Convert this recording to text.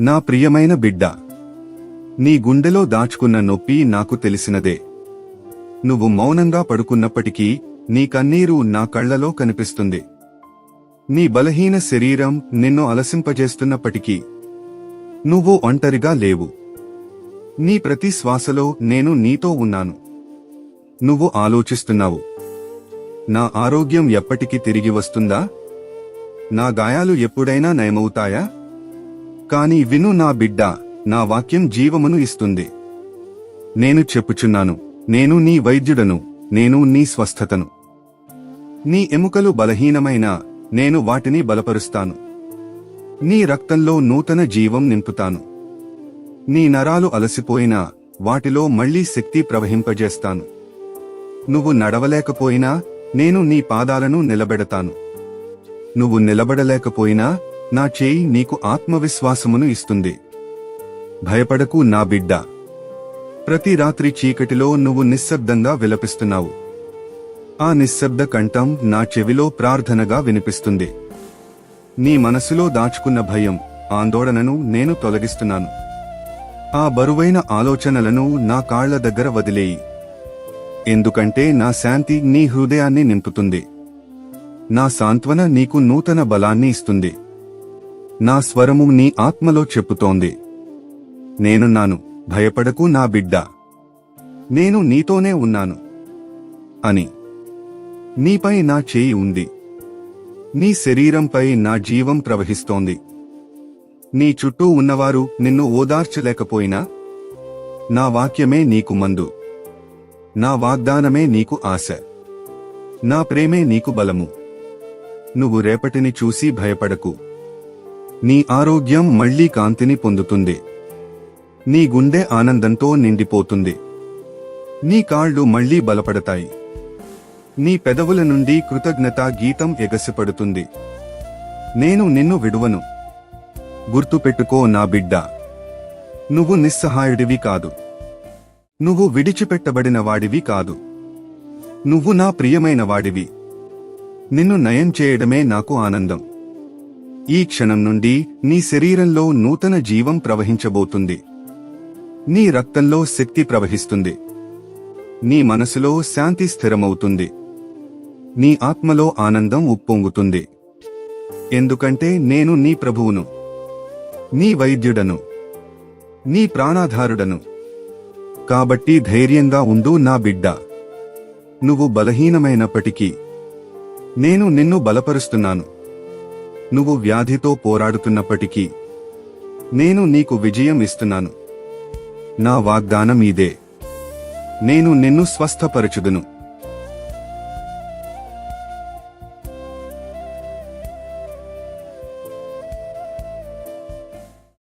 నా ప్రియమైన బిడ్డ నీ గుండెలో దాచుకున్న నొప్పి నాకు తెలిసినదే. నువ్వు మౌనంగా పడుకున్నప్పటికీ నీ కన్నీరు నా కళ్ళలో కనిపిస్తుంది. నీ బలహీన శరీరం నిన్ను అలసింపజేస్తున్నప్పటికీ నువ్వు ఒంటరిగా లేవు. నీ ప్రతి శ్వాసలో నేను నీతో ఉన్నాను. నువ్వు ఆలోచిస్తున్నావు నా ఆరోగ్యం ఎప్పటికీ తిరిగి వస్తుందా? నా గాయాలు ఎప్పుడైనా నయమవుతాయా? కాని విను నా బిడ్డ నా వాక్యం జీవమును ఇస్తుంది. నేను చెప్పుచున్నాను నేను నీ వైద్యుడను నేను నీ స్వస్థతను. నీ ఎముకలు బలహీనమైన నేను వాటిని బలపరుస్తాను. నీ రక్తంలో నూతన జీవం నింపుతాను. నీ నరాలు అలసిపోయినా వాటిలో మళ్ళీ శక్తి ప్రవహింపజేస్తాను. నువ్వు నడవలేకపోయినా నేను నీ పాదాలను నిలబెడతాను. నువ్వు నిలబడలేకపోయినా నా చేయి నీకు ఆత్మవిశ్వాసమును ఇస్తుంది. భయపడకు నా బిడ్డ. ప్రతి రాత్రి చీకటిలో నువ్వు నిశ్శబ్దంగా విలపిస్తున్నావు. ఆ నిశ్శబ్ద కంఠం నా చెవిలో ప్రార్థనగా వినిపిస్తుంది. నీ మనసులో దాచుకున్న భయం ఆందోళనను నేను తొలగిస్తున్నాను. ఆ బరువైన ఆలోచనలను నా కాళ్ళ దగ్గర వదిలేయి. ఎందుకంటే నా శాంతి నీ హృదయాన్ని నింపుతుంది. నా సాంత్వన నీకు నూతన బలాన్ని ఇస్తుంది. నా స్వరము నీ ఆత్మలో చెప్పుతోంది. నేనున్నాను భయపడకు నా బిడ్డ. నేను నీతోనే ఉన్నాను. అని. నీపై నా చేయి ఉంది. నీ శరీరంపై నా జీవం ప్రవహిస్తోంది. నీ చుట్టూ ఉన్నవారు నిన్ను ఓదార్చలేకపోయినా నా వాక్యమే నీకు మందు. నా వాగ్దానమే నీకు ఆశ. నా ప్రేమే నీకు బలము. నువ్వు రేపటిని చూసి భయపడకు. నీ ఆరోగ్యం మళ్ళీ కాంతిని పొందుతుంది. నీ గుండె ఆనందంతో నిండిపోతుంది. నీ కాళ్ళు మళ్ళీ బలపడతాయి. నీ పెదవుల నుండి కృతజ్ఞత గీతం ఎగసిపడుతుంది. నేను నిన్ను విడువను. గుర్తుపెట్టుకో నా బిడ్డ. నువ్వు నిస్సహాయుడివి కాదు. నువ్వు విడిచిపెట్టబడిన వాడివి కాదు. నువ్వు నా ప్రియమైన వాడివి. నిన్ను నయం చేయడమే నాకు ఆనందం. ఈ క్షణం నుండి నీ శరీరంలో నూతన జీవం ప్రవహించబోతుంది. నీ రక్తంలో శక్తి ప్రవహిస్తుంది. నీ మనసులో శాంతి స్థిరమవుతుంది. నీ ఆత్మలో ఆనందం ఉప్పొంగుతుంది. ఎందుకంటే నేను నీ ప్రభువును. నీ వైద్యుడను. నీ ప్రాణాధారుడను. కాబట్టి ధైర్యంగా ఉండు నా బిడ్డ. నువ్వు బలహీనమైనప్పటికీ నేను నిన్ను బలపరుస్తున్నాను. నువ్వు వ్యాధితో పోరాడుతున్నప్పటికీ నేను నీకు విజయం ఇస్తున్నాను. నా వాగ్దానం ఇదే. నేను నిన్ను స్వస్థపరచుదును.